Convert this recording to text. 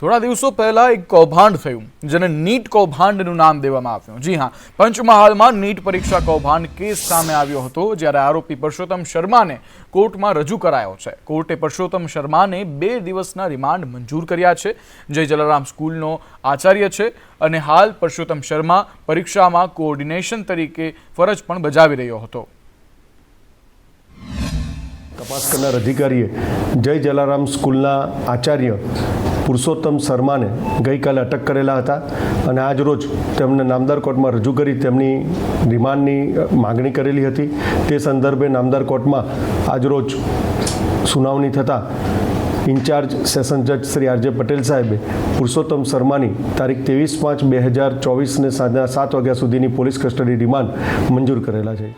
થોડા દિવસો પહેલાં એક કૌભાંડ થયું, જેને નીટ કૌભાંડનું નામ દેવામાં આવ્યું. જી હા, પંચમહાલમાં નીટ પરીક્ષા કૌભાંડ કેસ સામે આવ્યો હતો, જ્યારે આરોપી પરસોત્તમ શર્માને કોર્ટમાં રજૂ કરાયો છે. કોર્ટે પરસોત્તમ શર્માને બે દિવસના રિમાન્ડ મંજૂર કર્યા છે. જય જલારામ સ્કૂલનો આચાર્ય છે અને હાલ પરસોત્તમ શર્મા પરીક્ષામાં કોઓર્ડિનેશન તરીકે ફરજ પણ બજાવી રહ્યો હતો. તપાસ કરનાર અધિકારીએ જય જલારામ સ્કૂલના આચાર્ય પુરુષોત્તમ શર્માને ગઈકાલે અટક કરેલા હતા અને આજ રોજ તેમને નામદાર કોર્ટમાં રજૂ કરી તેમની રિમાન્ડની માગણી કરેલી હતી. તે સંદર્ભે નામદાર કોર્ટમાં આજરોજ સુનાવણી થતાં ઇન્ચાર્જ સેશન જજ શ્રી આરજે પટેલ સાહેબે પુરુષોત્તમ શર્માની તારીખ ત્રેવીસ પાંચ બે હજાર ચોવીસને સાંજના સાત વાગ્યા સુધીની પોલીસ કસ્ટડી રિમાન્ડ મંજૂર કરેલા છે.